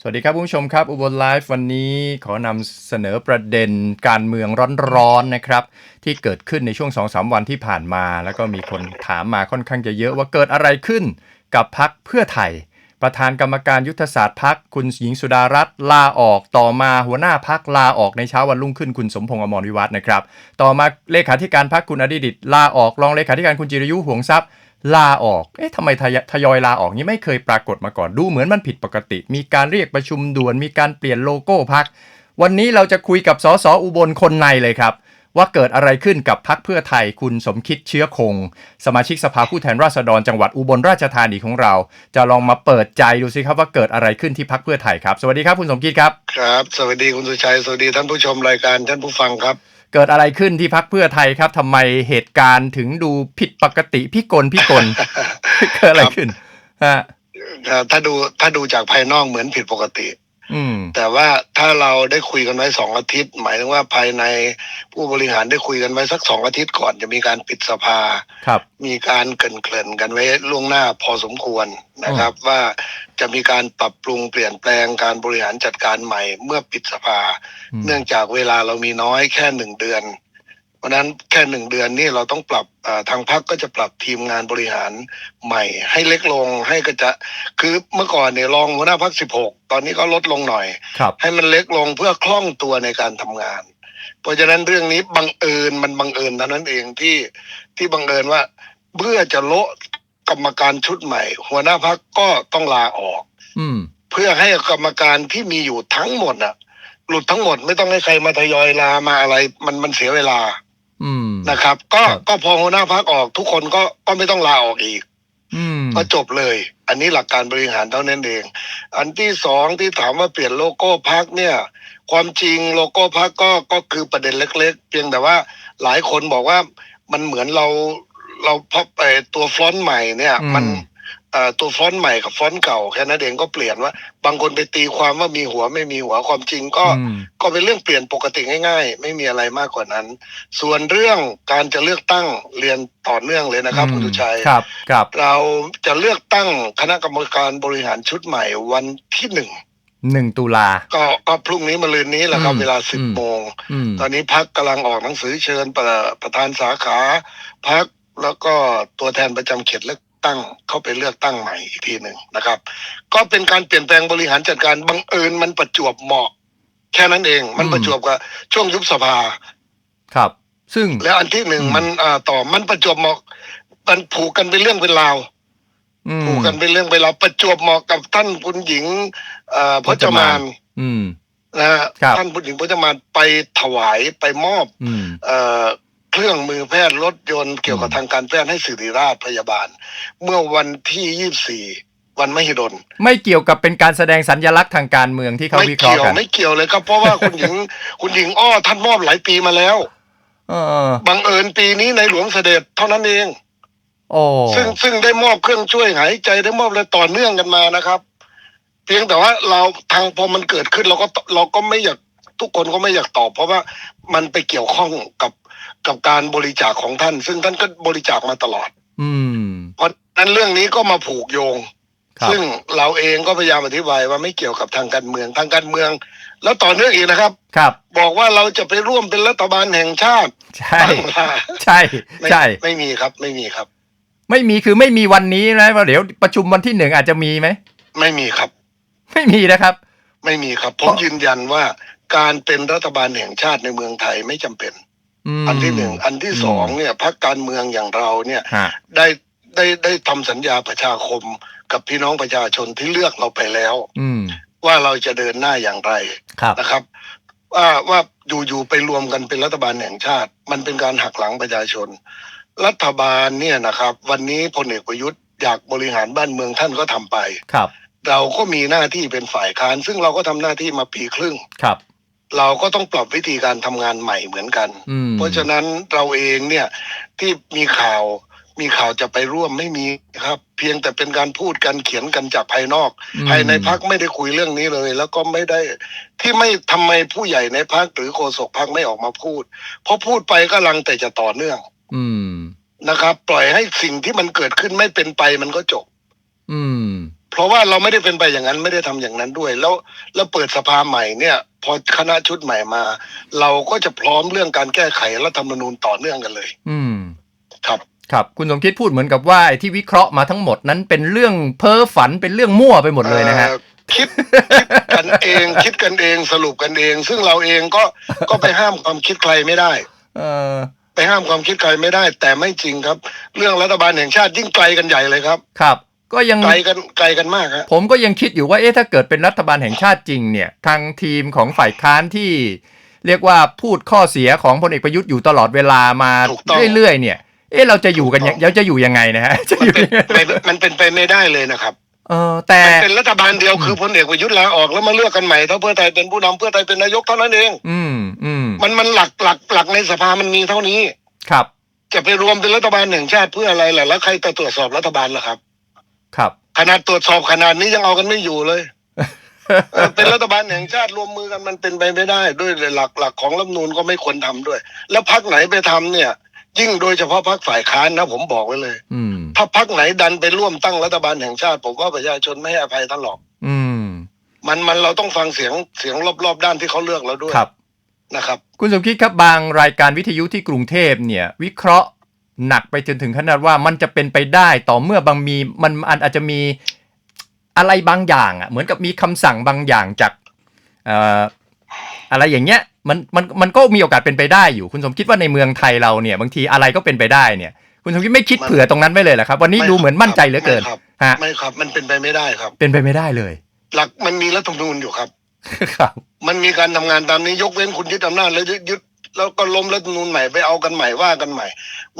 สวัสดีครับผู้ชมครับ อุบลไลฟ์วันนี้ขอนำเสนอประเด็นการเมืองร้อนๆนะครับ ที่เกิดขึ้นในช่วง 2-3 วันที่ผ่านมา แล้วก็มีคนถามมาค่อนข้างจะเยอะว่าเกิดอะไรขึ้นกับพักเพื่อไทย ประธานกรรมการยุทธศาสตร์พักคุณหญิงสุดารัตน์ลาออกต่อมาหัวหน้าพักลาออกในเช้าวันรุ่งขึ้นคุณสมพงษ์อมรวิวัฒน์นะครับ ต่อมาเลขาธิการพักคุณอดิดิตลาออกรองเลขาธิการคุณจิรยุห่วงทรัพย์ ลาออก เอ๊ะทำไมทยอยลาออกนี้ไม่เคยปรากฏมาก่อน ดูเหมือนมันผิดปกติ มีการเรียกประชุมด่วน มีการเปลี่ยนโลโก้พัก วันนี้เราจะคุยกับสสอุบลคนในเลยครับ ว่าเกิดอะไรขึ้นกับพักเพื่อไทยคุณสมคิดเชื้อคง สมาชิกสภาผู้แทนราษฎรจังหวัดอุบลราชธานีของเรา จะลองมาเปิดใจดูสิครับว่าเกิดอะไรขึ้นที่พักเพื่อไทยครับ สวัสดีครับคุณสมคิดครับ ครับ สวัสดีคุณสุชัย สวัสดีท่านผู้ชมรายการท่านผู้ฟังครับ เกิดอะไรขึ้นที่พักเพื่อไทยครับทำไมเหตุการณ์ถึงดูผิดปกติพิกลพิกลเกิดอะไรขึ้นฮะเอ่อถ้าดูถ้าดูจากภายนอกเหมือนผิดปกติอืม แต่ว่าถ้าเราได้คุยกันไว้สองอาทิตย์ หมายถึงว่าภายในผู้บริหารได้คุยกันไว้สักสองอาทิตย์ก่อนจะมีการปิดสภาครับ มีการเกรินเกริ่นกันไว้ล่วงหน้าพอสมควรนะครับ ว่าจะมีการปรับปรุงเปลี่ยนแปลงการบริหารจัดการใหม่ เมื่อปิดสภาอืมเนื่องจากเวลาเรามีน้อยแค่หนึ่งเดือน เพราะฉะนั้นแค่หนึ่งเดือนนี่เราต้องปรับอ่าทางพักก็จะปรับทีมงานบริหารใหม่ ให้เล็กลงให้กระจะคือเมื่อก่อนเนี่ยรองหัวหน้าพักสิบหกตอนนี้ก็ลดลงหน่อยครับให้มันเล็กลงเพื่อคล่องตัวในการทำงาน เพราะฉะนั้นเรื่องนี้บังเอิญมันบังเอิญเท่านั้นเองที่ที่บังเอิญว่าเพื่อจะโละกรรมการชุดใหม่ หัวหน้าพักก็ต้องลาออก อืมเพื่อให้กรรมการที่มีอยู่ทั้งหมดน่ะหลุดทั้งหมดไม่ต้องให้ใครมาทยอยลามาอะไร มันมันเสียเวลาอืม นะครับ ก็ครับก็พอหัวหน้าพักออกทุกคนก็ก็ไม่ต้องลาออกอีกอืมก็จบเลย อันนี้หลักการบริหารเท่านั้นเอง อันที่สองที่ถามว่าเปลี่ยนโลโก้พักเนี่ย ความจริงโลโก้พักก็ก็คือประเด็นเล็ก ๆ เพียงแต่ว่าหลายคนบอกว่ามันเหมือนเราเราพบไอตัวฟอนต์ใหม่เนี่ย มันเอ่อ ตัวฟอนต์ใหม่กับฟอนต์เก่าแค่นั้นเองก็เปลี่ยนว่า บางคนไปตีความว่ามีหัวไม่มีหัวความจริงก็อืมก็เป็นเรื่องเปลี่ยนปกติง่าย ๆ ไม่มีอะไรมากกว่านั้น ส่วนเรื่องการจะเลือกตั้งเรียนต่อเนื่องเลยนะครับคุณสุชัยครับครับเราจะเลือกตั้งคณะกรรมการบริหารชุดใหม่วันที่หนึ่งหนึ่งตุลา ก็ก็พรุ่งนี้มาลืนนี้แหละครับอืมเวลาสิบอืมโมงอืมตอนนี้พักกำลังออกหนังสือเชิญประประธานสาขาพักแล้วก็ตัวแทนประจำเขตเลือก ตั้งเข้าไปเลือกตั้งใหม่อีกทีหนึ่งนะครับ ก็เป็นการเปลี่ยนแปลงบริหารจัดการบังเอิญมันประจวบเหมาะ แค่นั้นเองมันประจวบกับช่วงยุบสภา ครับ ซึ่งแล้วอันที่หนึ่งอืมมันอ่าต่อมันประจวบเหมาะมันผูกกันเป็นเรื่องเป็นราวอืมผูกกันเป็นเรื่องเป็นราวประจวบเหมาะกับท่านคุณหญิงเอ่อพจมาน อืมนะฮะครับท่านคุณหญิงพจมานไปถวายไปมอบอืมเอ่อ เครื่องมือแพทย์รถยนต์เกี่ยวกับอืมทางการแพทย์ให้สิริราชพยาบาล เมื่อวันที่24วันมหิดลไม่เกี่ยวกับเป็นการแสดงสัญลักษณ์ทางการเมืองที่เขาไม่วิเคราะเกี่ห์ยวกันไม่เกี่ยวเลยครับเพราะว่าคุณหญิงคุณหญิงอ้อท่านมอบหลายปีมาแล้วเออบังเอิญปีนี้ในหลวงเสด็จเท่านั้นเองโอ้ซึ่งซึ่งได้มอบเครื่องช่วยหายใจได้มอบอะไรต่อเนื่องกันมานะครับ เพียงแต่ว่าเราทางพอมันเกิดขึ้นเราก็เราก็ไม่อยากทุกคนก็ไม่อยากตอบ เพราะว่ามันไปเกี่ยวข้องกับ กับการบริจาคของท่าน ซึ่งท่านก็บริจาคมาตลอด อืม เพราะฉะนั้นเรื่องนี้ก็มาผูกโยง ครับ ซึ่งเราเองก็พยายามอธิบายว่าไม่เกี่ยวกับทางการเมืองทางการเมือง แล้วต่อเนื่องอีกนะครับ ครับ บอกว่าเราจะไปร่วมเป็นรัฐบาลแห่งชาติใช่ ตั้งมาใช่ ไม่ใช่ ไม่มีครับ ไม่มีครับ ไม่มีคือไม่มีวันนี้นะว่าเดี๋ยวประชุมวันที่หนึ่งอาจจะมีไหม ไม่มีครับ ไม่มีนะครับ ไม่มีครับ ผมเพราะยืนยันว่าการเป็นรัฐบาลแห่งชาติในเมืองไทยไม่จำเป็นม อันที่หนึ่งอันที่สองเนี่ยพรรคการเมืองอย่างเราเนี่ยฮะได้ได้ได้ทำสัญญาประชาคมกับพี่น้องประชาชนที่เลือกเราไปแล้วอืมว่าเราจะเดินหน้าอย่างไรครับนะครับ ว่าว่าอยู่ๆไปรวมกันเป็นรัฐบาลแห่งชาติ มันเป็นการหักหลังประชาชน รัฐบาลเนี่ยนะครับ วันนี้พลเอกประยุทธ์อยากบริหารบ้านเมืองท่านก็ทำไปครับ เราก็มีหน้าที่เป็นฝ่ายค้าน ซึ่งเราก็ทำหน้าที่มาปีครึ่งครับ เราก็ต้องปรับวิธีการทำงานใหม่เหมือนกัน อืมเพราะฉะนั้นเราเองเนี่ยที่มีข่าวมีข่าวจะไปร่วมไม่มีครับ เพียงแต่เป็นการพูดกันเขียนกันจากภายนอก อืมภายในพักไม่ได้คุยเรื่องนี้เลย แล้วก็ไม่ได้ที่ไม่ทำไมผู้ใหญ่ในพักหรือโฆษกพักไม่ออกมาพูด เพราะพูดไปก็ลังแต่จะต่อเนื่องอืม นะครับ ปล่อยให้สิ่งที่มันเกิดขึ้นไม่เป็นไปมันก็จบ อืม เพเพราะว่าเราไม่ได้เป็นไปอย่างนั้นไม่ได้ทำอย่างนั้นด้วย แล้วแล้วเปิดสภาใหม่เนี่ย พอคณะชุดใหม่มา เราก็จะพร้อมเรื่องการแก้ไขรัฐธรรมนูญต่อเนื่องกันเลย อืม ครับครับคุณสมคิดพูดเหมือนกับว่าไอ้ที่วิเคราะห์มาทั้งหมดนั้นเป็นเรื่องเพ้อฝันเป็นเรื่องมั่วไปหมดเลยนะฮะเอ่อคิดคิดกันเองคิดกันเองสรุปกันเอง ซึ่งเราเองก็ก็ไปห้ามความคิดใครไม่ได้ เออไปห้ามความคิดใครไม่ได้ แต่ไม่จริงครับ เรื่องรัฐบาลแห่งชาติยิ่งไกลกันใหญ่เลยครับ ครับ ก็ยังไกลกันไกลกันมากฮะผมก็ยังคิดอยู่ว่าเอ๊ะถ้าเกิดเป็นรัฐบาลแห่งชาติจริงเนี่ยทางทีมของฝ่ายค้านที่ เรียกว่าพูดข้อเสียของพลเอกประยุทธ์อยู่ตลอดเวลามาถูกต้องเรื่อยๆเนี่ย เอ๊ะเราจะอยู่กันยังถูกต้องเราจะอยู่ยังไงนะฮะจะอยู่ยังไงไม่มันเป็นไปไม่ได้เลยนะครับเออแต่มันเป็นรัฐบาลเดียวคือพลเอกประยุทธ์ลาออกแล้วมาเลือกกันใหม่ถ้าเพื่อไทยเป็นผู้นำเพื่อไทยเป็นนายกเท่านั้นเอง อืมอืมมันมันหลักหลักหลักในสภามันมีเท่านี้ ครับ จะไปรวมเป็นรัฐบาลแห่งชาติเพื่ออะไรล่ะแล้วใครจะตรวจสอบรัฐบาลล่ะครับ ครับ ขนาดตรวจสอบขนาดนี้ยังเอากันไม่อยู่เลยเออเป็นรัฐบาลแห่งชาติรวมมือกันมันเป็นไปไม่ได้ ด้วยหลักหลักของรัฐธรรมนูนก็ไม่ควรทำด้วย แล้วพักไหนไปทำเนี่ย ยิ่งโดยเฉพาะพักฝ่ายค้านนะผมบอกไว้เลย อืม ถ้าพักไหนดันไปร่วมตั้งรัฐบาลแห่งชาติ ผมว่าประชาชนไม่ให้อภัยท่านหรอก อืม มันมันเราต้องฟังเสียงเสียงรอบๆด้านที่เขาเลือกเราด้วยครับ นะครับ คุณสมคิดครับบางรายการวิทยุที่กรุงเทพเนี่ย วิเคราะห์ หนักไปจนถึงขนาดว่ามันจะเป็นไปได้ต่อเมื่อบางมีมันมันอาจจะมีอะไรบางอย่างอะเหมือนกับมีคำสั่งบางอย่างจากเอ่ออะไรอย่างเงี้ยมันมันมันก็มีโอกาสเป็นไปได้อยู่ คุณสมคิดว่าในเมืองไทยเราเนี่ยบางทีอะไรก็เป็นไปได้เนี่ย คุณสมคิดไม่คิดมันเผื่อตรงนั้นไว้เลยเหรอครับ วันนี้ไม่ดูเหมือนมั่นใจเหลือเกินไม่ครับฮะไม่ครับ มันเป็นไปไม่ได้ครับ เป็นไปไม่ได้เลย หลักมันมีรัฐธรรมนูญอยู่ครับครับ มันมีการทำงานตามนี้ยกเว้นคุณยึดอำนาจแล้วยึดยึด แล้วก็ล้มรัฐธรรมนูญใหม่ไปเอากันใหม่ว่ากันใหม่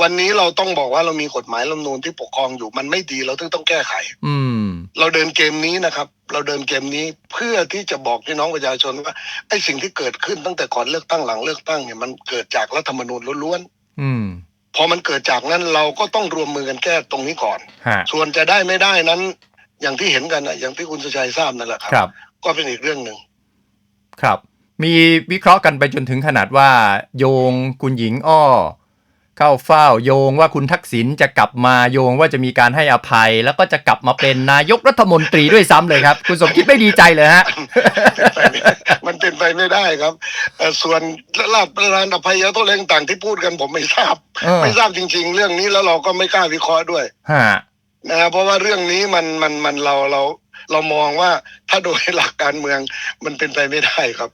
วันนี้เราต้องบอกว่าเรามีกฎหมายรัฐธรรมนูญที่ปกครองอยู่มันไม่ดีเราถึงต้องแก้ไข อืม เราเดินเกมนี้นะครับ เราเดินเกมนี้เพื่อที่จะบอกพี่น้องประชาชนว่าไอ้สิ่งที่เกิดขึ้นตั้งแต่ก่อนเลือกตั้งหลังเลือกตั้งเนี่ยมันเกิดจากรัฐธรรมนูญล้วนอืม ๆพอมันเกิดจากนั้นเราก็ต้องรวมมือกันแก้ตรงนี้ก่อน ฮะ ส่วนจะได้ไม่ได้นั้น อย่างที่เห็นกันนะอย่างที่คุณสุชัยทราบนั่นแหละครับครับ ก็เป็นอีกเรื่องหนึ่ง ครับ มีวิเคราะห์กันไปจนถึงขนาดว่า โยงคุณหญิงอ้อ เข้าเฝ้าโยงว่าคุณทักษิณจะกลับมาโยงว่าจะมีการให้อภัย แล้วก็จะกลับมาเป็นนายกรัฐมนตรีด้วยซ้ำเลยครับ คุณสมคิดไม่ดีใจเลยฮะ มันเป็นไปไม่ได้ครับเอ่อส่วนลาบประธานอภัยโทษอะไรต่างๆที่พูดกันผมไม่ทราบ เออ ไม่ทราบจริง ๆ เรื่องนี้แล้วเราก็ไม่กล้าวิเคราะห์ด้วย ฮะ นะเพราะว่าเรื่องนี้มันมันมันเราเราเรามองว่าถ้าโดยหลักการเมืองมันเป็นไปไม่ได้ครับ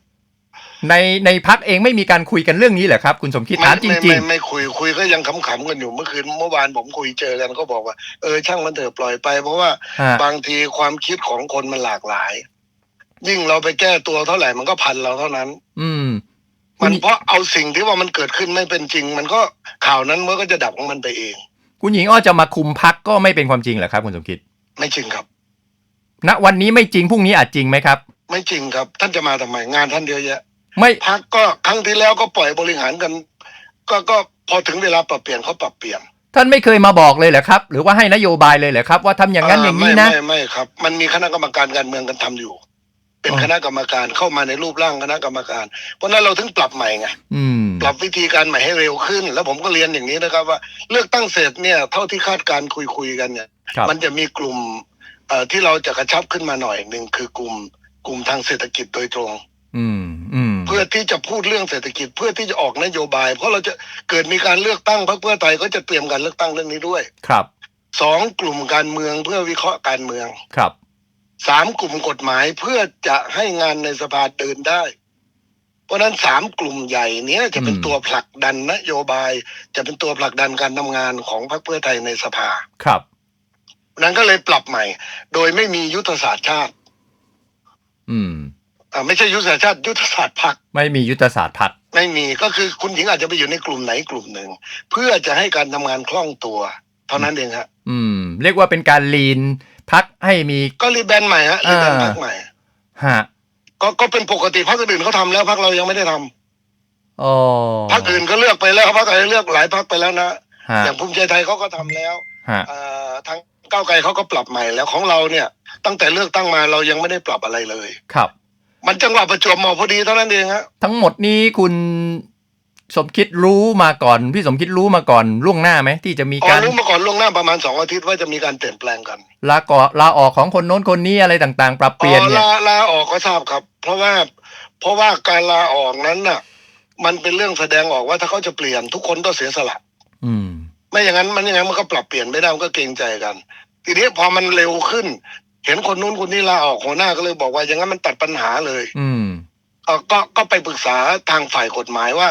ในในพักเองไม่มีการคุยกันเรื่องนี้เหรอครับ คุณสมคิดถามจไม่ริงไม่ไม่คุยคุยก็ยังขำๆกันอยู่เมื่อคืนเมื่อวานผมคุยเจอกันก็บอกว่าเออช่างมันเถอะปล่อยไป เพราะว่าๆฮะ บางทีความคิดของคนมันหลากหลาย ยิ่งเราไปแก้ตัวเท่าไหร่มันก็พันเราเท่านั้น อืม มันเพราะเอาสิ่งที่ว่ามันเกิดขึ้นไม่เป็นจริง มันก็ข่าวนั้นมันก็จะดับของมันไปเอง คุณหญิงอ้อจะมาคุมพักก็ไม่เป็นความจริงเหรอครับ คุณสมคิด ไม่จริงครับ ณวันนี้ไม่จริงพรุ่งนี้อาจจริงไหมครับ ไม่จริงครับ ท่านจะมาทำไมงานท่านเยอะแยะ ไม่พักก็ครั้งที่แล้วก็ปล่อยบริหารกัน ก็ก็พอถึงเวลาปรับเปลี่ยนเขาปรับเปลี่ยน ท่านไม่เคยมาบอกเลยเหรอครับ หรือว่าให้นโยบายเลยเหรอครับ ว่าทำอย่างนั้นอย่างนี้นะไม่ไม่ไม่ครับ มันมีคณะกรรมการการเมืองกันทำอยู่ เป็นอ๋อคณะกรรมการเข้ามาในรูปร่างคณะกรรมการ เพราะฉะนั้นเราถึงปรับใหม่ไงอืมปรับวิธีการใหม่ให้เร็วขึ้น แล้วผมก็เรียนอย่างนี้นะครับ ว่าเลือกตั้งเสร็จเนี่ยเท่าที่คาดการณ์คุยคุยๆกันเนี่ยครับมันจะมีกลุ่มเอ่อที่เราจะกระชับขึ้นมาหน่อยหนึ่งคือกลุ่มกลุ่มทางเศรษฐกิจโดยตรง อืมอืมเพื่อที่จะพูดเรื่องเศรษฐกิจเพื่อที่จะออกนโยบาย เพราะเราจะเกิดมีการเลือกตั้งพรรคเพื่อไทยก็จะเตรียมการเลือกตั้งเรื่องนี้ด้วยครับสองกลุ่มการเมืองเพื่อวิเคราะห์การเมืองครับสามกลุ่มกฎหมายเพื่อจะให้งานในสภาเดินได้ เพราะฉะนั้นสามกลุ่มใหญ่เนี้ยจะเป็นอืมตัวผลักดันนโยบาย จะเป็นตัวผลักดันการทำงานของพรรคเพื่อไทยในสภาครับนั้นก็เลยปรับใหม่ โดยไม่มียุทธศาสตร์ชาติ อืม อ่าไม่ใช่ยุทธศาสตร์ชาติยุทธศาสตร์พรรคไม่มียุทธศาสตร์พักไม่มีก็คือคุณหญิงอาจจะไปอยู่ในกลุ่มไหนกลุ่มหนึ่ง เพื่อจะให้การทำงานคล่องตัว เท่านั้นเองฮะอืม เรียกว่าเป็นการลีนพักให้มี ก็รีแบรนด์ใหม่ฮะรีแบรนด์อ่าพรรคใหม่ ฮะก็ก็เป็นปกติพรรคอื่นเขาทำแล้วพรรคเรายังไม่ได้ทำอ๋อพรรคอื่นก็เลือกไปแล้วพรรคอะไรเลือกหลายพรรคไปแล้วนะฮะอย่างภูมิใจไทยเขาก็ทำแล้วฮะเอ่อทางก้าวไกลเขาก็ปรับใหม่แล้วของเราเนี่ย ตั้งแต่เลือกตั้งมาเรายังไม่ได้ปรับอะไรเลย ครับ มันจังหวะประจวบเหมาะพอดีเท่านั้นเองฮะทั้งหมดนี้คุณสมคิดรู้มาก่อน พี่สมคิดรู้มาก่อนล่วงหน้าไหมที่จะมีอ๋อการรู้มาก่อนล่วงหน้าประมาณสองอาทิตย์ว่าจะมีการเปลี่ยนแปลงกันลาก่อลาออกของคนโน้นคนนี้อะไรต่างๆ ปรับเปลี่ยนอ๋อเนี่ย ลาลาออกก็ทราบครับ เพราะว่าเพราะว่าการลาออกนั้นน่ะ มันเป็นเรื่องแสดงออกว่าถ้าเขาจะเปลี่ยนทุกคนต้องเสียสละ อืม ไม่อย่างนั้นมันยังไงมันก็ปรับเปลี่ยนไม่ได้มันก็เกรงใจกัน ทีนี้พอมันเร็วขึ้น เห็นคนนู้นคนนี้ลาออกหัวหน้าก็เลยบอกว่าอย่างนั้นมันตัดปัญหาเลย อืมเอ่อก็ก็ไปปรึกษาทางฝ่ายกฎหมายว่า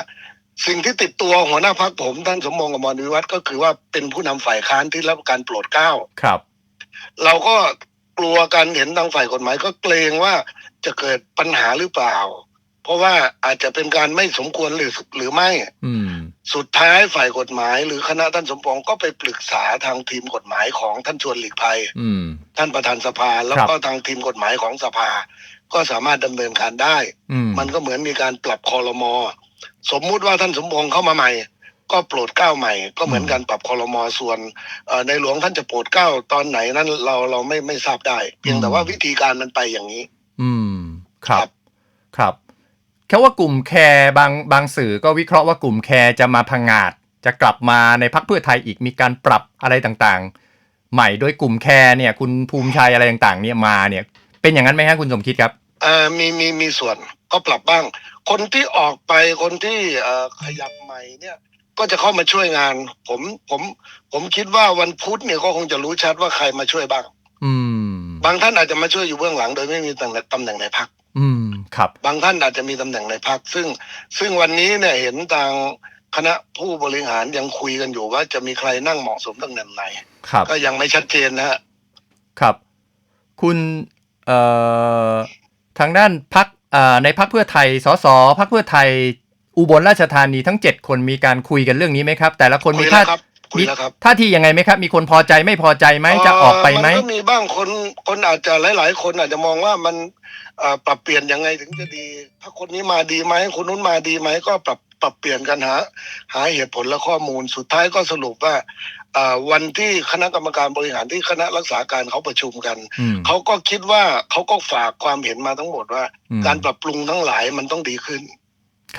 สิ่งที่ติดตัวหัวหน้าพักผมท่านสมมงกับมรวิวัฒน์ก็คือว่าเป็นผู้นำฝ่ายค้านที่รับการโปรดเกล้าครับ เราก็กลัวกันเห็นทางฝ่ายกฎหมายก็เกรงว่าจะเกิดปัญหาหรือเปล่า เพราะว่าอาจจะเป็นการไม่สมควรหรือหรือไม่ อืม สุดท้ายฝ่ายกฎหมาย หรือคณะท่านสมปองก็ไปปรึกษาทางทีมกฎหมายของท่านชวนหลีกภัย อืม ท่านประธานสภา แล้วก็ทางทีมกฎหมายของสภา ก็สามารถดำเนินการได้ อืม มันก็เหมือนมีการปรับคอรมอสมมุติว่าท่านสมพงษ์เข้ามาใหม่ ก็โปรดเกล้าใหม่ ก็เหมือนการปรับคอรมอส่วนเอ่อในหลวงท่านจะโปรดเกล้าตอนไหนนั้นเราเราไม่ไม่ทราบได้ เพียงแต่ว่าวิธีการมันไปอย่างนี้ อืม ครับ ครับครับ แค่ว่ากลุ่มแคร์บางบางสื่อก็วิเคราะห์ว่ากลุ่มแคร์จะมาพังงาด จะกลับมาในพักเพื่อไทยอีกมีการปรับอะไรต่างๆ ใหม่โดยกลุ่มแคร์เนี่ย คุณภูมิชัยอะไรต่างๆ เนี่ยมาเนี่ย เป็นอย่างนั้นไหมฮะคุณสมคิดครับอ่ามีมีมีส่วนก็ปรับบ้าง คนที่ออกไปคนที่เอ่อขยับใหม่เนี่ย ก็จะเข้ามาช่วยงาน ผมผมผมคิดว่าวันพุธเนี่ยก็คงจะรู้ชัดว่าใครมาช่วยบ้าง อืม บางท่านอาจจะมาช่วยอยู่เบื้องหลัง โดยไม่มีตำแหน่งตำแหน่งในพัก อืมครับ บางท่านอาจจะมีตำแหน่งในพักซึ่ง ซึ่งวันนี้เนี่ยเห็นทางคณะผู้บริหารยังคุยกันอยู่ว่าจะมีใครนั่งเหมาะสมตำแหน่งไหน ครับ ก็ยังไม่ชัดเจนนะฮะครับ คุณเอ่อทางด้านพักในพักเพื่อไทยสสพักเพื่อไทย อุบลราชธานีทั้งเจ็ดคนมีการคุยกันเรื่องนี้ไหมครับ แต่ละคนคุมียท่าแล้วครับ คุยแล้วครับท่าทียังไงไหมครับ มีคนพอใจไม่พอใจไหมจะออกไปไหมเนก็มีบ้างคนคนอาจจะหลาย ๆ คนอาจจะมองว่ามันเอ่อปรับเปลี่ยนยังไงถึงจะดี ถ้าคนนี้มาดีไหมคนนู้นมาดีไหมก็ปรับปรับเปลี่ยนกันหาหาเหตุผลและข้อมูลสุดท้ายก็สรุปว่าเอ่อวันที่คณะกรรมการบริหารที่คณะรักษาการเขาประชุมกันอืมเขาก็คิดว่าเขาก็ฝากความเห็นมาทั้งหมดว่าอืมการปรับปรุงทั้งหลายมันต้องดีขึ้น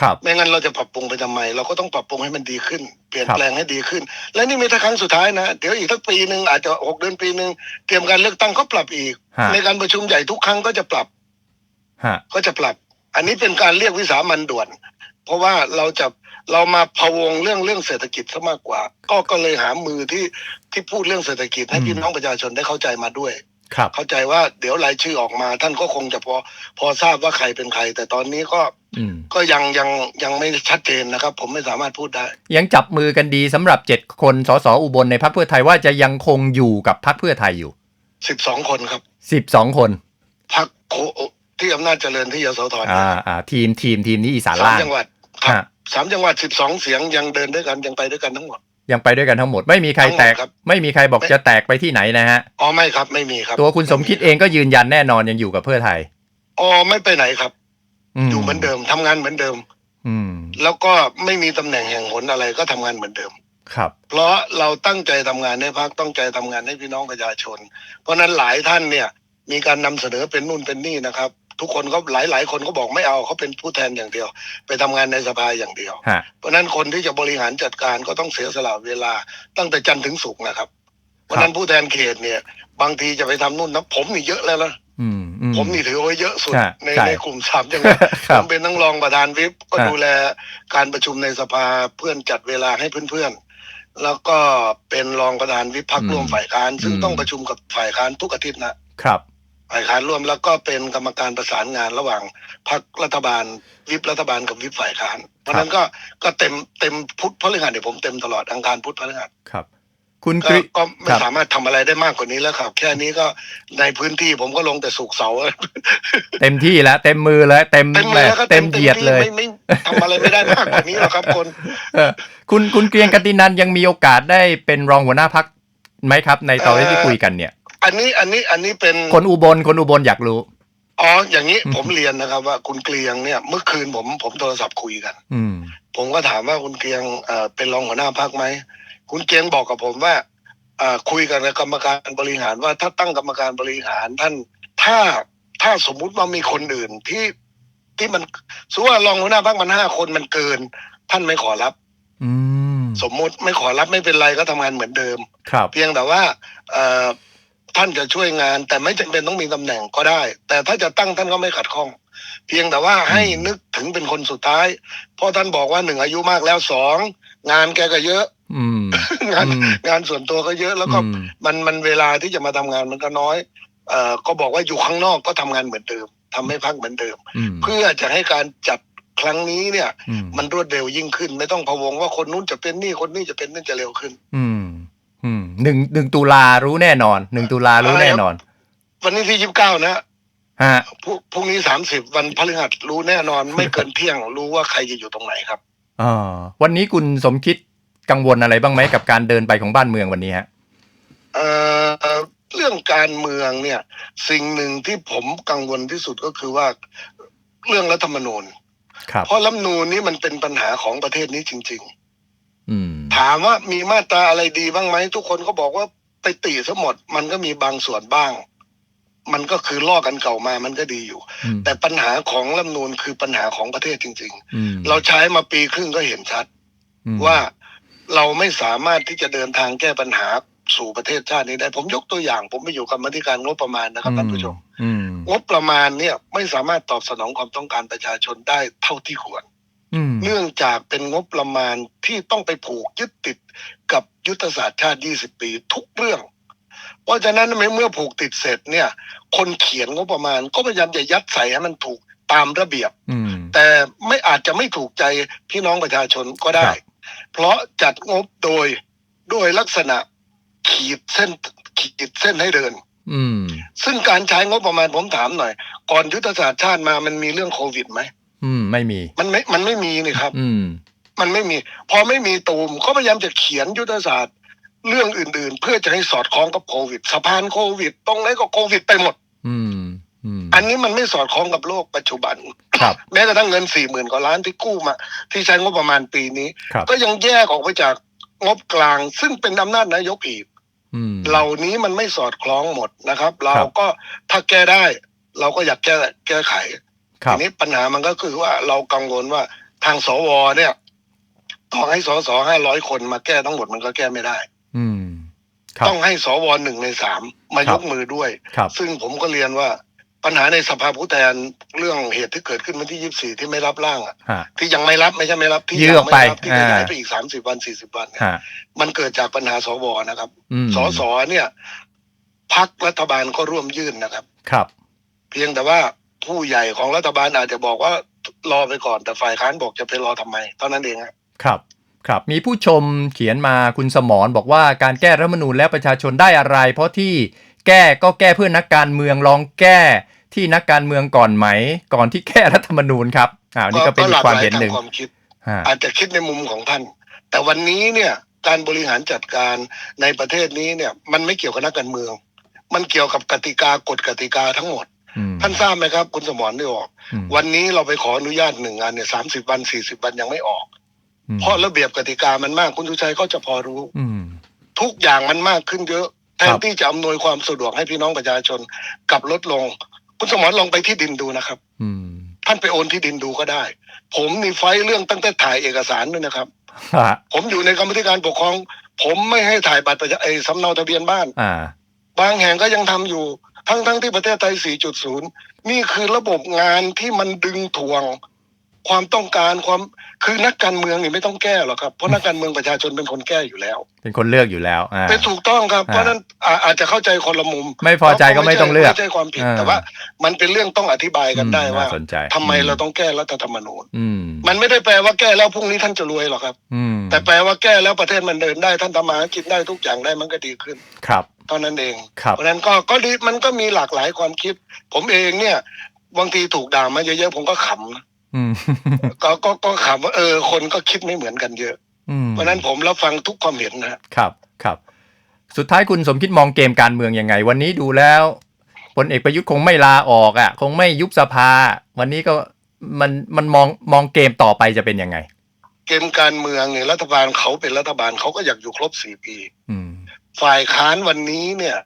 ครับ ไม่งั้นเราจะปรับปรุงไปทำไม เราก็ต้องปรับปรุงให้มันดีขึ้น เปลี่ยนครับแปลงให้ดีขึ้น และนี่ไม่ใช่ครั้งสุดท้ายนะ เดี๋ยวอีกสักปีหนึ่งอาจจะหกเดือนปีหนึ่งเตรียมการเลือกตั้งก็ปรับอีกฮะในการประชุมใหญ่ทุกครั้งก็จะปรับฮะก็จะปรับ อันนี้เป็นการเรียกวิสามันด่วน เพราะว่าเราจะเรามาพะวงเรื่องเรื่องเศรษฐกิจซะมากกว่า ก็ก็เลยหามือที่ที่พูดเรื่องเศรษฐกิจให้พี่น้องประชาชนได้เข้าใจมาด้วยครับ เข้าใจว่าเดี๋ยวรายชื่อออกมา ท่านก็คงจะพอพอทราบว่าใครเป็นใคร แต่ตอนนี้ก็อืมก็ยังยังยังไม่ชัดเจนนะครับ ผมไม่สามารถพูดได้ ยังจับมือกันดีสำหรับเจ็ดคนสสอุบลในพักเพื่อไทยว่าจะยังคงอยู่กับพักเพื่อไทยอยู่สิบสองคนครับสิบสองคนพักโคที่อำนาจเจริญที่ยโสธรอ่าอ่าทีมทีมทีมนี้อีสานสามล่างจังหวัดครับฮะสามจังหวัดสิบสองเสียงยังเดินด้วยกันยังไปด้วยกันทั้งหมด ยังไปด้วยกันทั้งหมด ไม่มีใครแตกทั้งหมดครับไม่มีใครบอกจะแตกไปที่ไหนนะฮะอ๋อไม่ครับไม่มีครับ ตัวคุณสมคิดเองก็ยืนยันแน่นอนยังอยู่กับเพื่อไทยอ๋อไม่ไปไหนครับมอยู่เหมือนเดิมทำงานเหมือนเดิม อืม แล้วก็ไม่มีตำแหน่งแห่งหนอะไรก็ทำงานเหมือนเดิม ครับ เพราะเราตั้งใจทำงานให้พักต้องใจทำงานให้พี่น้องประชาชน เพราะฉะนั้นหลายท่านเนี่ย มีการนำเสนอเป็นนู่นเป็นนี่นะครับ ทุกคนก็หลายหลายคนก็บอกไม่เอาเขาเป็นผู้แทนอย่างเดียว ไปทำงานในสภาอย่างเดียว ฮะ เพราะฉะนั้นคนที่จะบริหารจัดการก็ต้องเสียสละเวลาตั้งแต่จันทร์ถึงศุกร์นะครับ เพราะฉะนั้นผู้แทนเขตเนี่ย บางทีจะไปทำนู่นนะผมนี่เยอะแล้วนะอืมอื ผมนี่ถือว่าเยอะสุดใช่ในใช่ในกลุ่มสามจังหวัดครัผบมเป็นทั้งรองประธานวิปก็ฮะ ดูแลการประชุมในสภาเพื่อนจัดเวลาให้เพื่อนๆแล้วก็เป็นรองประธานวิปพักร่วมฝ่ายค้านซึ่งต้องประชุมกับฝ่ายค้านทุกอาทิตย์นะ ครับ ฝ่ายค้านร่วมแล้วก็เป็นกรรมการประสานงานระหว่างพักรัฐบาล วิปรัฐบาลกับวิปฝ่ายค้าน เพราะฉะนั้นก็ก็เต็มเต็มพุธพฤหัสเดี๋ยวผมเต็มตลอดอังคารพุธพฤหัสครับ คุณกก็ริก็ไม่ครับสามารถทำอะไรได้มากกว่านี้แล้วครับ แค่นี้ก็ในพื้นที่ผมก็ลงแต่สุกร์เสาร์ เต็มที่แล้วเต็มมือแล้วเต็มเต็มเลยแล้วก็เต็มเหยียดเลยไม่ไม่ทำอะไรไม่ได้มากกว่านี้หรอกครับคนเออคุณคุณเกรียงกันตินันยังมีโอกาสได้เป็นรองหัวหน้าพักไหมครับ ในตอนที่คุยกันเนี่ย อันนี้อันนี้อันนี้เป็นคนอุบลคนอุบลอยากรู้ อ๋ออย่างนี้อืมผมเรียนนะครับ ว่าคุณเกลียงเนี่ย เมื่อคืนผมผมโทรศัพท์คุยกัน อืม ผมก็ถามว่าคุณเกลียงเอ่อเป็นรองหัวหน้าพักไหมคุณเกลียงบอกกับผมว่าเอ่อคุยกันกับกรรมการบริหารว่าถ้าตั้งกรรมการบริหารท่านถ้าถ้าสมมุติว่ามีคนอื่นที่ที่มันสมมติว่ารองหัวหน้าพักมันห้าคนมันเกิน ท่านไม่ขอรับ อืมสมมุติไม่ขอรับไม่เป็นไรก็ทำงานเหมือนเดิม ครับ เพียงแต่ว่าเอ่อ ท่านจะช่วยงาน แต่ไม่จำเป็นต้องมีตำแหน่งก็ได้ แต่ถ้าจะตั้งท่านก็ไม่ขัดข้อง เพียงแต่ว่าให้นึกถึงเป็นคนสุดท้ายเพราะท่านบอกว่าหนึ่งอายุมากแล้วสองงานแกก็เยอะอืมงานอืมงานส่วนตัวก็เยอะแล้วก็อืมมันมันเวลาที่จะมาทำงานมันก็น้อย เอ่อก็บอกว่าอยู่ข้างนอกก็ทำงานเหมือนเดิมทำให้พักเหมือนเดิมอืมเพื่อจะให้การจัดครั้งนี้เนี่ยอืมมันรวดเร็วยิ่งขึ้น ไม่ต้องพะวงว่าคนนู้นจะเป็นนี่คนนี้จะเป็นนั่นจะเร็วขึ้น อืมอืม หนึ่งหนึ่งตุลารู้แน่นอนหนึ่งตุลารู้แน่นอน วันนี้ที่ยี่สิบเก้านะฮะพรุ่งพรุ่งนี้สามสิบวันพฤหัสรู้แน่นอน ไม่เกินเที่ยงรู้ว่าใครจะอยู่ตรงไหนครับอ่าวันนี้คุณสมคิดกังวลอะไรบ้างไหมกับการเดินไปของบ้านเมืองวันนี้ฮะเอ่อเรื่องการเมืองเนี่ย สิ่งหนึ่งที่ผมกังวลที่สุดก็คือว่าเรื่องรัฐธรรมนูญครับเพราะรัฐธรรมนูญนี้มันเป็นปัญหาของประเทศนี้จริงอืมๆ ถามว่ามีมาตราอะไรดีบ้างไหมทุกคนก็บอกว่าไปตีซะหมด มันก็มีบางส่วนบ้าง มันก็คือลอกกันเก่ามามันก็ดีอยู่อืมแต่ปัญหาของรัฐธรรมนูญคือปัญหาของประเทศจริงอืมๆเราใช้มาปีครึ่งก็เห็นชัดอืมว่าเราไม่สามารถที่จะเดินทางแก้ปัญหาสู่ประเทศชาตินี้ได้ ผมยกตัวอย่าง ผมไปอยู่กรรมาธิการงบประมาณนะครับท่านผู้ชมอืมงบประมาณเนี่ยไม่สามารถตอบสนองความต้องการประชาชนได้เท่าที่ควรอืม เนื่องจากเป็นงบประมาณที่ต้องไปผูกยึดติดกับยุทธศาสตร์ชาติ 20 ปีทุกเรื่อง เพราะฉะนั้นเมื่อผูกติดเสร็จเนี่ย คนเขียนงบประมาณก็พยายามจะยัดใส่ให้มันถูกตามระเบียบอืมแต่ไม่อาจจะไม่ถูกใจพี่น้องประชาชนก็ได้ครับเพราะจัดงบโดยโดยลักษณะขีดเส้นขีดเส้นให้เดินอืมซึ่งการใช้งบประมาณผมถามหน่อย ก่อนยุทธศาสตร์ชาติมามันมีเรื่องโควิดไหม อืม ไม่มี มันไม่ มันไม่มีนี่ครับ อืม มันไม่มี พอไม่มีตูมก็พยายามจะเขียนยุทธศาสตร์ เรื่องอื่น ๆ เพื่อจะให้สอดคล้องกับโควิดสะพานโควิด ตรงไหนก็โควิดไปหมด อืมอืมอันนี้มันไม่สอดคล้องกับโลกปัจจุบันครับแม้กระทั่งเงินสี่หมื่นกว่าล้านที่กู้มา ที่ใช้งบประมาณปีนี้ครับก็ยังแยกออกไปจากงบกลาง ซึ่งเป็นอำนาจนายกอีกอืมเหล่านี้มันไม่สอดคล้องหมดนะครับ เราครับก็ถ้าแก้ได้ เราก็อยากแก้แก้ไขครั ทีบนี้ปัญหามันก็คือว่าเรากังวลว่าทางสวเนี่ยต้องให้สสห้าร้อยคนมาแก้ทั้งหมดมันก็แก้ไม่ได้ อืมครับต้องให้สวหนึ่งในสามมาครัยบกมือด้วยครับซึ่งผมก็เรียนว่าปัญหาในสภาผู้แทนเรื่องเหตุที่เกิดขึ้นวันที่ยี่สี่ที่ไม่รับร่างอะฮะที่ยังไม่รับไม่ใช่ไม่รับที่ยื้ยัอออกไปไม่รับที่ขยายอ่าไปอีกสามสิบวันสี่สิบวันเนี่ยฮะมันเกิดจากปัญหาสวนะครับอืมสสเนี่ยพักรัฐบาลก็ร่วมยื่นนะครับ ครับ เพียงแต่ว่า ผู้ใหญ่ของรัฐบาลอาจจะบอกว่ารอไปก่อนแต่ฝ่ายค้านบอกจะไปรอทำไมเท่านั้นเองฮะครับ ครับมีผู้ชมเขียนมาคุณสมรบอกว่าการแก้รัฐธรรมนูญแล้วประชาชนได้อะไร เพราะที่แก้ก็แก้เพื่อนักการเมืองลองแก้ที่นักการเมืองก่อนไหม ก่อนที่แก้รัฐธรรมนูญครับอ่านี่ก็เป็นอีกความเห็นหนึ่งทางความคิดฮะอาจจะคิดในมุมของท่าน แต่วันนี้เนี่ยการบริหารจัดการในประเทศนี้เนี่ย มันไม่เกี่ยวกับนักการเมือง มันเกี่ยวกับกติกากฎกติกาทั้งหมดอืม ท่านทราบไหมครับ คุณสมรได้ออกอืมวันนี้เราไปขออนุญาตหนึ่งงานเนี่ยสามสิบวันสี่สิบวันยังไม่ออกอืมเพราะระเบียบกติกามันมากคุณสุชัยก็จะพอรู้อืมทุกอย่างมันมากขึ้นเยอะแทครันบที่จะอำนวยความสะดวกให้พี่น้องประชาชนกลับลดลง คุณสมรลองไปที่ดินดูนะครับอืมท่านไปโอนที่ดินดูก็ได้ ผมมีไฟล์เรื่องตั้งแต่ถ่ายเอกสารด้วยนะครับฮะผมอยู่ในกรรมธิการปกครอง ผมไม่ให้ถ่ายบัตรประชาไอ้สำเนาทะเบียนบ้านอ่าบางแห่งก็ยังทำอยู่ ทั้งทั้งที่ประเทศไทย 4.0 นี่คือระบบงานที่มันดึงถ่วงความต้องการความคือนักการเมืองนี่ไม่ต้องแก้หรอกครับ เพราะนักการเมืองประชาชนเป็นคนแก้อยู่แล้ว เป็นคนเลือกอยู่แล้วอ่าเป็นถูกต้องครับเพราะฉะนั้นอ่าอาจจะเข้าใจคนละมุม ไม่พอใจก็ไม่ต้องเลือกไม่ใช่ความผิดอ่าแต่ว่า มันเป็นเรื่องต้องอธิบายกันได้อืมว่าน่สนใจทำไมเราต้องแก้รัฐธรรมนูญอืมมันไม่ได้แปลว่าแก้แล้วพรุ่งนี้ท่านจะรวยหรอกครับอืมแต่แปลว่าแก้แล้วประเทศมันเดินได้ท่านทำมาหากินได้ทุกอย่างได้มันก็ดีขึ้นครับ เท่านั้นเอง ครับ เพราะฉะนั้นก็ก็ดีมันก็มีหลากหลายความคิด ผมเองเนี่ยบางทีถูกด่ามาเยอะๆผมก็ขำนะอืม ก็ก็ก็ขำว่าเออคนก็คิดไม่เหมือนกันเยอะ อืมเพราะฉะนั้นผมรับฟังทุกความเห็นนะ ครับครับ สุดท้ายคุณสมคิดมองเกมการเมืองยังไง วันนี้ดูแล้วพลเอกประยุทธ์คงไม่ลาออกอะ คงไม่ยุบสภา วันนี้ก็มันมันมองมองเกมต่อไปจะเป็นยังไง เกมการเมืองเนี่ยรัฐบาลเขาเป็นรัฐบาลเขาก็อยากอยู่ครบสี่ปี อืม ฝ่ายค้านวันนี้เนี่ย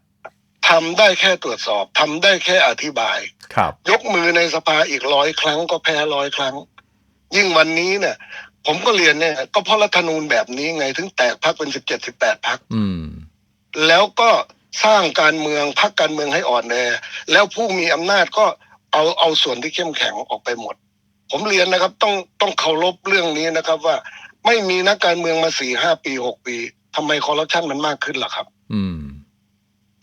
ทำได้แค่ตรวจสอบทำได้แค่อธิบาย ครับ ยกมือในสภาอีกร้อยครั้งก็แพ้ร้อยครั้ง ยิ่งวันนี้เนี่ย ผมก็เรียนเนี่ย ก็เพราะรัฐธรรมนูญแบบนี้ไงถึงแตกพักเป็นสิบเจ็ดสิบแปดพักอืม แล้วก็สร้างการเมืองพักการเมืองให้อ่อนแอแล้วผู้มีอำนาจก็เอาเอาส่วนที่เข้มแข็งออกไปหมด ผมเรียนนะครับ ต้องต้องเคารพเรื่องนี้นะครับ ว่าไม่มีนักการเมืองมาสี่ห้าปีหกปี ทำไมคอร์รัปชันมันมากขึ้นล่ะครับ อืม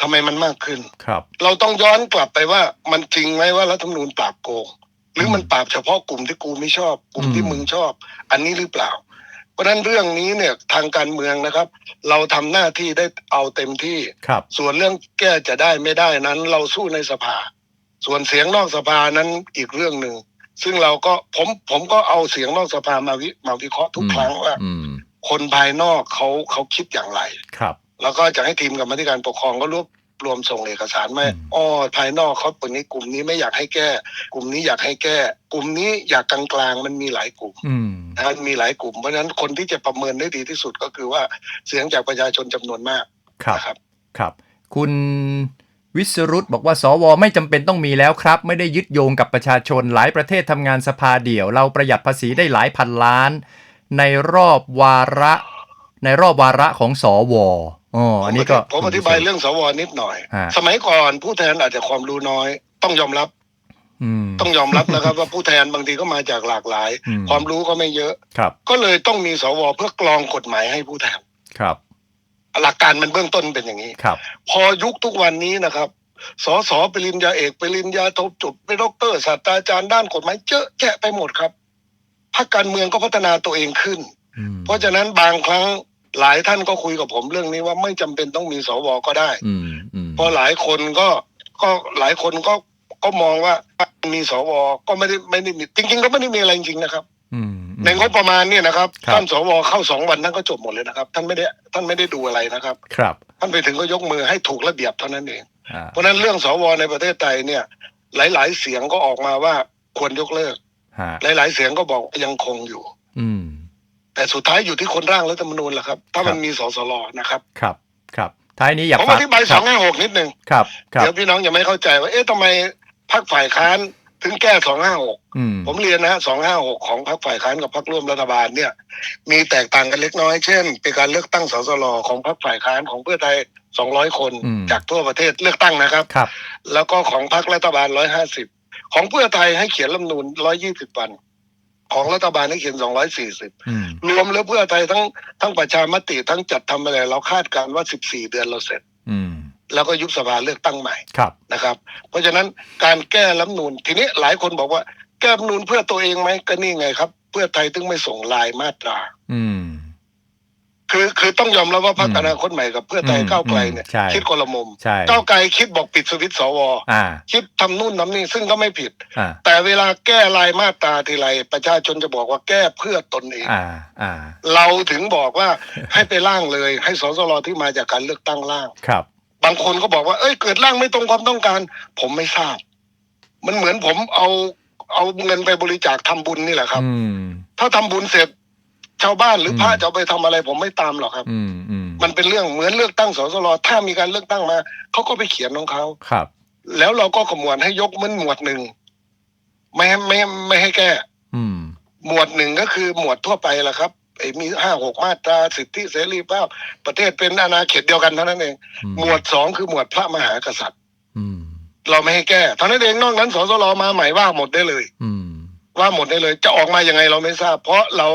ทำไมมันมากขึ้น ครับ เราต้องย้อนกลับไปว่ามันจริงไหมว่ารัฐธรรมนูญปราบโกงหรือมันปราบเฉพาะกลุ่มที่กูไม่ชอบ กลุ่มที่อืมมึงชอบ อันนี้หรือเปล่า เพราะฉะนั้นเรื่องนี้เนี่ยทางการเมืองนะครับ เราทำหน้าที่ได้เอาเต็มที่ครับ ส่วนเรื่องแก้จะได้ไม่ได้นั้น เราสู้ในสภา ส่วนเสียงนอกสภานั้นอีกเรื่องหนึ่งซึ่งเราก็ผมผมก็เอาเสียงนอกสภามาวิมาวิเคราะห์ทุกอืมครั้งว่าอืม คนภายนอกเขาเขาคิดอย่างไร ครับ แล้วก็จะให้ทีมกรรมาธิการปกครองก็รวบรวมส่งเอกสารมาอืมอ้อภายนอกเขาคนนี้กลุ่มนี้ไม่อยากให้แก้ กลุ่มนี้อยากให้แก้ กลุ่มนี้อยากกลางๆมันมีหลายกลุ่มอืม นะมันมีหลายกลุ่มเพราะฉะนั้นคนที่จะประเมินได้ดีที่สุดก็คือว่าเสียงจากประชาชนจำนวนมากครับ นะครับ ครับ คุณวิสรุตบอกว่าสวไม่จำเป็นต้องมีแล้วครับ ไม่ได้ยึดโยงกับประชาชนหลายประเทศทำงานสภาเดี่ยว เราประหยัดภาษีได้หลายพันล้าน ในรอบวาระ ในรอบวาระของสวอ๋ออันนี้ก็ผมอธิบายเรื่องสวนิดหน่อยฮะสมัยก่อนผู้แทนอาจจะความรู้น้อย ต้องยอมรับอืมต้องยอมรับนะครับว่าผู้แทนบางทีก็มาจากหลากหลายอืมความรู้ก็ไม่เยอะครับ ก็เลยต้องมีสวเพื่อกรองกฎหมายให้ผู้แทนครับ หลักการมันเบื้องต้นเป็นอย่างนี้ครับ พอยุคทุกวันนี้นะครับสสปริญญาเอกปริญญาโทจบเป็นด็อกเตอร์ศาสตราจารย์ด้านกฎหมายเยอะแยะไปหมดครับ พรรคการเมืองก็พัฒนาตัวเองขึ้น อืมเพราะฉะนั้นบางครั้งหลายท่านก็คุยกับผมเรื่องนี้ว่าไม่จำเป็นต้องมีสวก็ได้ อืมอืมเพราะหลายคนก็ก็หลายคนก็ก็มองว่ามีสวก็ไม่ได้ไม่ได้มีจริงๆก็ไม่ได้มีอะไรจริงๆนะครับ อืม ในงบประมาณเนี่ยนะครับครับ ท่านสวเข้าสองวันท่านก็จบหมดเลยนะครับ ท่านไม่ได้ท่านไม่ได้ดูอะไรนะครับ ครับท่านไปถึงก็ยกมือให้ถูกระเบียบเท่านั้นเอง อ่าเพราะฉะนั้นเรื่องสวในประเทศไทยเนี่ย หลาย ๆ เสียงก็ออกมาว่าควรยกเลิกฮะ หลาย ๆ เสียงก็บอกยังคงอยู่ อืม แต่สุดท้ายอยู่ที่คนร่างรัฐธรรมนูญแหละครับ ถ้ามันครับมีสสรนะครับ ครับ ครับ ท้ายนี้อยากผมฝาอกธิบายคสรัองห้าหกนิดนึงครับครับเดี๋ยวพี่น้องยังไม่เข้าใจว่า เอ๊ะทำไมพรรคฝ่ายค้านถึงแก้สองห้าหกอืมผมเรียนนะฮะสองห้าหกของพรรคฝ่ายค้านกับพรรคร่วมรัฐบาลเนี่ย มีแตกต่างกันเล็กน้อย เช่น เป็นการเลือกตั้งสสรของพรรคฝ่ายค้านของเพื่อไทยสองร้อยคนอืมจากทั่วประเทศเลือกตั้งนะครับครับแล้วก็ของพรรครัฐบาลร้อยห้าสิบ ของเพื่อไทยให้เขียนรัฐธรรมนูนร้อยยี่สิบวัน ของรัฐบาลให้เขียนสองร้อยสี่สิบอืมรวมแล้วเพื่อไทยทั้งทั้งประชามติทั้งจัดทำอะไรเราคาดการณ์ว่าสิบสี่เดือนเราเสร็จอืมแล้วก็ยุบสภาเลือกตั้งใหม่ครับนะครับ เพราะฉะนั้นการแก้รัฐธรรมนูนทีนี้หลายคนบอกว่า แก้รัฐธรรมนูนเพื่อตัวเองไหมก็นี่ไงครับ เพื่อไทยถึงไม่ส่งลายมาตรา อืม คือคือต้องยอมรับว่าพรรคอืมอนาคตใหม่กับเพื่อไทยอืมก้าวไกลเนี่ยใช่คิดคนละมุมใช่ก้าวไกลคิดบอกปิดสวิตช์สวอ่าคิดทำนู่นทำนี่ซึ่งก็ไม่ผิด อ่า แต่เวลาแก้รายมาตราทีไรประชาชนจะบอกว่าแก้เพื่อตนเอง อ่าอ่าเราถึงบอกว่าให้ไปร่างเลย ให้สสรที่มาจากการเลือกตั้งร่าง ครับ บางคนก็บอกว่า เอ้ย เกิดร่างไม่ตรงความต้องการ ผมไม่ทราบ มันเหมือนผมเอาเอาเงินไปบริจาคทำบุญนี่แหละครับ อืม ถ้าทำบุญเสร็จ ชาวบ้านหรือมพระจะเอาไปทำอะไรผมไม่ตามหรอกครับ อืมอืมมันเป็นเรื่องเหมือนเลือกตั้งสสรถ้ามีการเลือกตั้งมาเขาก็ไปเขียนของเขาครับ แล้วเราก็ขมวดให้ยกมันหมวดหนึ่งไม่ให้ไม่ไม่ให้แก้อืมหมวดหนึ่งก็คือหมวดทั่วไปแหละครับไอ้มีห้าหกมาตราสิทธิเสรีภาพ ประเทศเป็นอาณาเขตเดียวกันเท่านั้นเอง หมวดสองคือหมวดพระมหากษัตริย์อืมเราไม่ให้แก้เท่านั้นเองนอกนั้นสสรมาใหม่ว่าหมดได้เลย อืม ว่าหมดได้เลย จะออกมายังไงเราไม่ทราบ เพราะเรา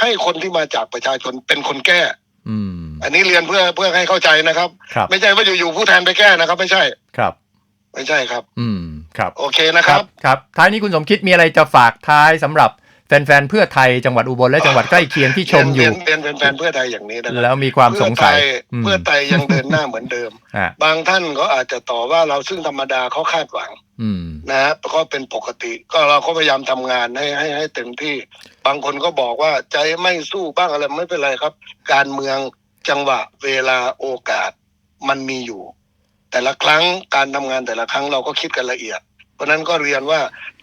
ให้คนที่มาจากประชาชนเป็นคนแก้ อืม อันนี้เรียนเพื่อเพื่อให้เข้าใจนะครับ ครับ ไม่ใช่ว่าอยู่ๆผู้แทนไปแก้นะครับ ไม่ใช่ ครับ ไม่ใช่ครับ อืม ครับ โอเคนะครับ ครับ ท้ายนี้คุณสมคิดมีอะไรจะฝากท้ายสำหรับแฟนๆ เพื่อไทยจังหวัดอุบลและจังหวัดใกล้เคียงที่ชมอยู่ เรีนเรีนเป็นแฟนเพื่อไทยอย่างนี้นะครัแล้วมีความสงสัยเพื่อไทยเพื่อไทยยังเดินหน้าเหมือนเดิม อ่าบางท่านก็อาจจะต่อว่าเราซึ่งธรรมดาเขาคาดหวังอืม นะฮะก็เป็นปกติ ก็เราก็พยายามทำงานให้ให้ให้เต็มที่ บางคนก็บอกว่าใจไม่สู้บ้างอะไรไม่เป็นไรครับ การเมืองจังหวะเวลาโอกาสมันมีอยู่ แต่ละครั้งการทำงานแต่ละครั้งเราก็คิดกันละเอียด เพราะฉะนั้นก็เรียนว่า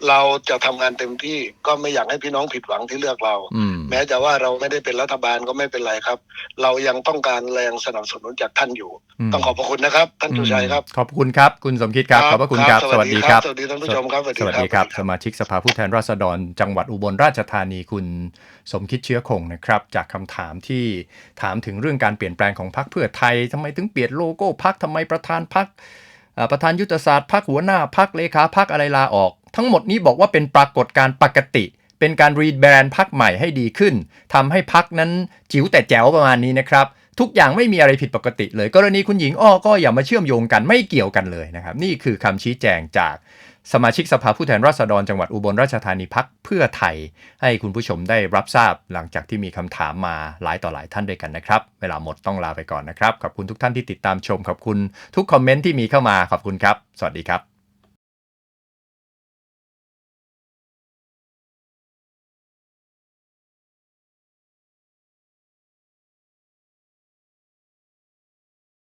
เราจะทำงานเต็มที่ก็ไม่อยากให้พี่น้องผิดหวังที่เลือกเราอืมแม้จะว่าเราไม่ได้เป็นรัฐบาลก็ไม่เป็นไรครับ เรายังต้องการแรงสนับสนุนจากท่านอยู่มต้องขอบพระคุณนะครับ ท่านชูชัยครับ ขอบคุณครับ คุณสมคิดครับ ขอบพระคุณครับ สวัสดีครับ สวัสดีท่านผู้ชมครับ สวัสดีครับ สมาชิกสภาผู้แทนราษฎร จังหวัดอุบลราชธานีคุณสมคิดเชื้อคงนะครับ จากคำถามที่ถามถึงเรื่องการเปลี่ยนแปลงของพรรคเพื่อไทยทำไมถึงเปลี่ยนโลโก้พรรคทำไมประธานพรรคเอ่อ ประธานยุทธศาสตร์พักหัวหน้าพักเลขาพักอะไรลาออก ทั้งหมดนี้บอกว่าเป็นปรากฏการปกติ เป็นการรีแบรนด์พักใหม่ให้ดีขึ้นทำให้พักนั้นจิ๋วแต่แจ๋วประมาณนี้นะครับทุกอย่างไม่มีอะไรผิดปกติเลย กรณีคุณหญิงอ้อก็อย่ามาเชื่อมโยงกันไม่เกี่ยวกันเลยนะครับ นี่คือคำชี้แจงจาก สมาชิกสภาผู้แทนราษฎรจังหวัดอุบลราชธานีพักเพื่อไทย ให้คุณผู้ชมได้รับทราบหลังจากที่มีคำถามมาหลายต่อหลายท่านด้วยกันนะครับ เวลาหมดต้องลาไปก่อนนะครับ ขอบคุณทุกท่านที่ติดตามชม ขอบคุณทุกคอมเมนต์ที่มีเข้ามา ขอบคุณครับ สวัสดีครับ